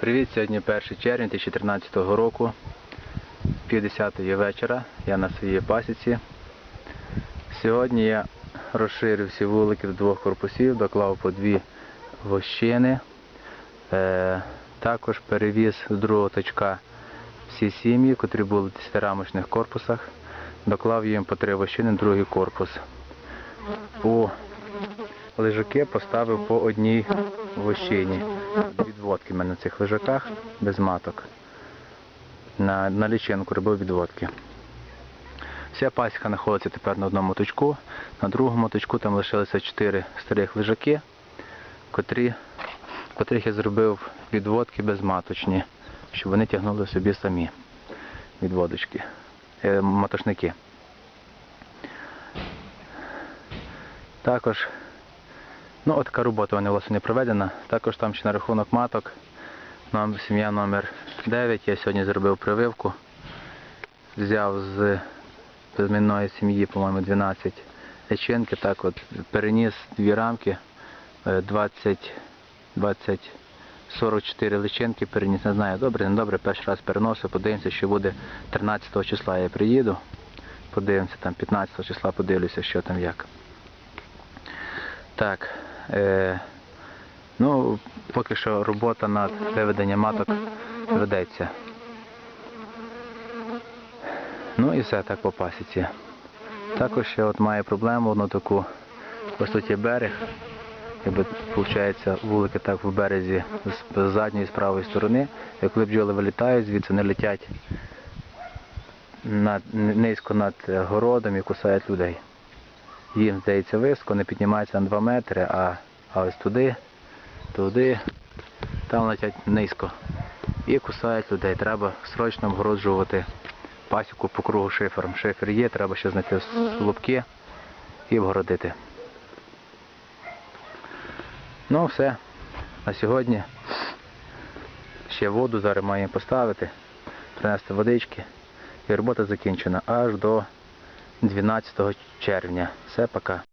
Привіт, сьогодні 1 червня 2013 року, пів десятої вечора, я на своїй пасіці. Сьогодні я розширив всі вулики до двох корпусів, доклав по дві вощини. Е, також перевіз з другого точка всі сім'ї, котрі були в 10-рамочних корпусах. Доклав їм по три вощини, другий корпус. По лежаки поставив по одній вощині. Відводки в мене на цих лежаках без маток. На, на лічинку робив відводки. Вся пасіка знаходиться тепер на одному точку. На другому точку там лишилися чотири старих лежаки, котрі, котрих я зробив відводки безматочні, щоб вони тягнули собі самі відводочки, е, матошники. Також Ну, от така робота у мене власне не проведена. Також там ще на рахунок маток. Нам сім'я номер 9 Я сьогодні зробив прививку. Взяв з племінної сім'ї, по-моєму, 12 личинки. Так от переніс дві рамки, е, 20, 20, 44 личинки переніс. Не знаю, добре, не добре, перший раз переносив, подивимося, що буде 13 числа я приїду. Подивимося, там 15 числа подивлюся, що там як. Так. Е, ну, поки що робота над виведенням маток ведеться. Ну і все так по пасіці. Також ще от має проблему одну таку. Тут є берег. Якби виходить вулики так в березі з задньої з правої сторони. І коли бджоли вилітають, звідси вони летять над, низько над городом і кусають людей їм здається високо, не піднімається на 2 метри, а, а ось туди, туди, там летять низько. І кусають людей. Треба срочно обгороджувати пасіку по кругу шифером. Шифер є, треба ще знайти слупки і обгородити. Ну все. На сьогодні ще воду зараз маємо поставити, принести водички. І робота закінчена аж до 12 червня. Все, пока.